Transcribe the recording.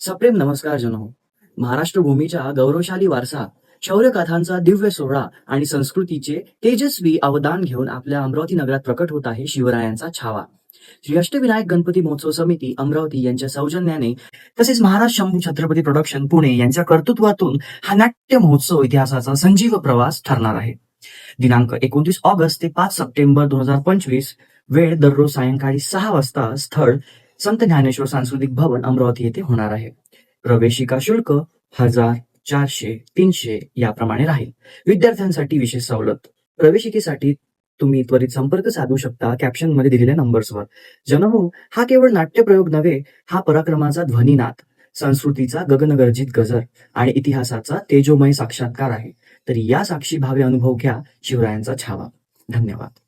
सप्रेम नमस्कार जनो महाराष्ट्र भूमीच्या गौरवशाली वारसा शौर्यकथांचा दिव्य सोहळा आणि संस्कृतीचे तेजस्वी अवदान घेऊन आपल्या अमरावती नगरात प्रकट होत आहे शिवरायांचा छावा. श्री अष्टविनायक गणपती महोत्सव समिती अमरावती यांच्या सौजन्याने तसेच महाराष्ट्र शंभू छत्रपती प्रोडक्शन पुणे यांच्या कर्तृत्वातून हा नाट्य महोत्सव इतिहासाचा संजीव प्रवास ठरणार आहे. दिनांक एकोणतीस ऑगस्ट ते पाच सप्टेंबर दोन हजार पंचवीस वेळ दररोज सायंकाळी सहा वाजता स्थळ संत ज्ञानेश्वर सांस्कृतिक भवन अमरावती येथे होणार आहे. प्रवेशिका शुल्क हजार चारशे तीनशे याप्रमाणे राहील. विद्यार्थ्यांसाठी विशेष सवलत. प्रवेशिकेसाठी तुम्ही त्वरित संपर्क साधू शकता कॅप्शनमध्ये दिलेल्या नंबर्सवर. जनहो हा केवळ नाट्यप्रयोग नव्हे हा पराक्रमाचा ध्वनीनाद. संस्कृतीचा गगनगर्जित गजर आणि इतिहासाचा तेजोमय साक्षात्कार आहे. तर या साक्षी भावे अनुभव घ्या. शिवरायांचा छावा. धन्यवाद.